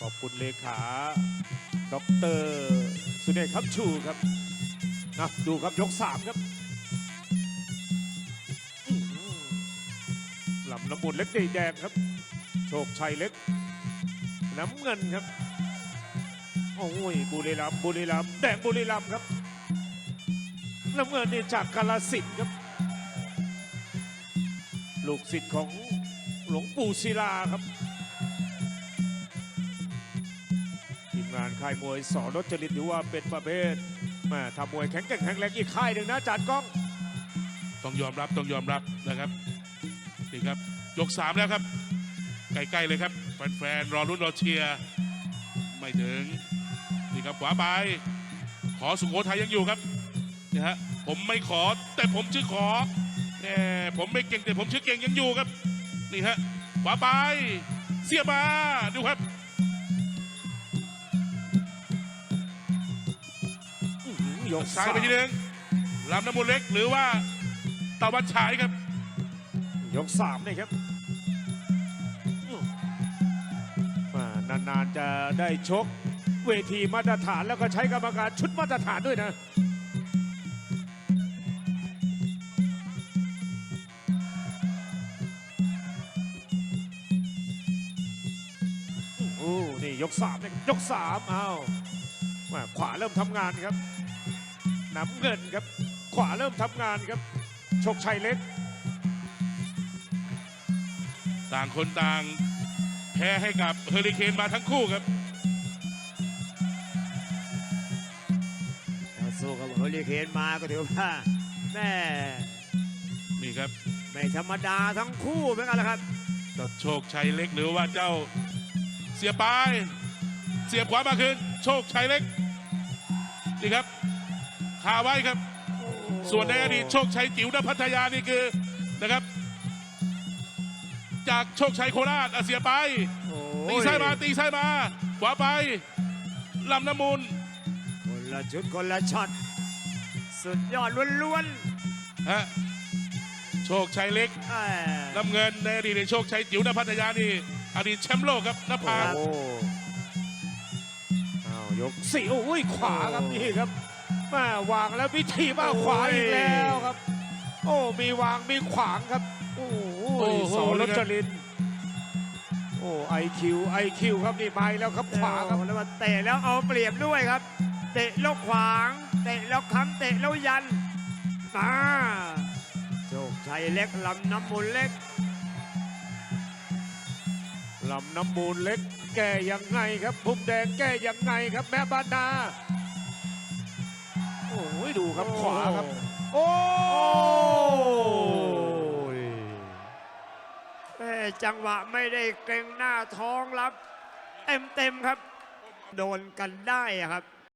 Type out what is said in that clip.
ขอบคุณเลขาดรสุเดชครับชูครับนะดูครับยกสามครับหือลำน้ำมูลเล็กแดงครับ โชคชัยเล็ก น้ำเงินครับ โอ้ยบุรีรัมบุรีรัมแดงบุรีรัมครับ น้ำเงินนี่จากกาลสินธุ์ครับ ลูกศิษย์ของหลวงปู่ศิลาครับ ค่ายมวยสอนรจริตถือว่าเป็นประเภทแมาทำมวยแข็งแกร่งแข็งแรงอีกค่ายหนึ่งนะจานกล้อง ต้องยอมรับต้องยอมรับนะครับนี่ครับยกสามแล้วครับ ใกล้ๆเลยครับแฟนๆรอรุ่นรอเชียร์ไม่ถึงนี่ครับขวาไปขอสุโขทัยยังอยู่ครับนี่ฮะผมไม่ขอแต่ผมชื่อขอแหมผมไม่เก่งแต่ผมชื่อเก่งยังอยู่ครับนี่ฮะขวาไปเสียบมาดูครับ ยกซ้ายไปทีนึงลำน้ำมูลเล็กหรือว่าตะวันฉายครับ ยกสามนี่ครับอื้อมานานๆจะได้ชกเวทีมาตรฐานแล้วก็ใช้กรรมการชุดมาตรฐานด้วยนะโอ้นี่ยกสามนะครับยกสามอ้าวมาขวาเริ่มทำงานครับ น้ำเงินครับ ขวาเริ่มทำงานครับโชคชัยเล็ก ต่างคนต่างแพ้ให้กับเฮอริเคนมาทั้งคู่ครับถ้าสู้กับเฮอริเคนมาก็ถือว่าแม่นี่ครับไม่ธรรมดาทั้งคู่เหมือนกันแหละครับเจ้าโชคชัยเล็กหรือว่าเจ้าเสียปาย เสียบขวามาคืน โชคชัยเล็ก นี่ครับคาไว้ครับ ส่วนในอดีตโชคชัยจิ๋วนพัทยานี่คือนะครับ จากโชคชัยโคราชอะเสียไปโอ้ตีซ้ายมาตีซ้ายมา ขวาไปลำน้ำมูล คนละชุดคนละช็อตสุดยอดล้วนฮะโชคชัยเล็กๆแม่น้ำเงินในอดีตในโชคชัยจิ๋วนพัทยานี่อดีตแชมป์โลกครับนภา โอ้อ้าวยกสี่โอ้ยขวาครับนี่ครับแมาวางแล้ววิธีมาขวาอีกแล้วครับ โอ้มีวางมีขวางครับ โอ้โหสอนรจรินทร์โอ้ไอคิวไอคิวครับนี่มาอีกแล้วครับขวาครับแล้วมาเตะแล้วเอาเปรียบด้วยครับ เตะแล้วขวางเตะแล้วค้ำเตะแล้วยันมาโชคชัยเล็กลำน้ำมูลเล็กลำน้ำมูลเล็ก แก้ยังไงครับมุมแดงแก้ยังไงครับ แม่บานดา โอ้ยดูครับขวาครับ โอ้ยแม่จังหวะไม่ได้เกรงหน้าท้องรับ เต็มเต็มๆครับ โดนกันได้อะครับ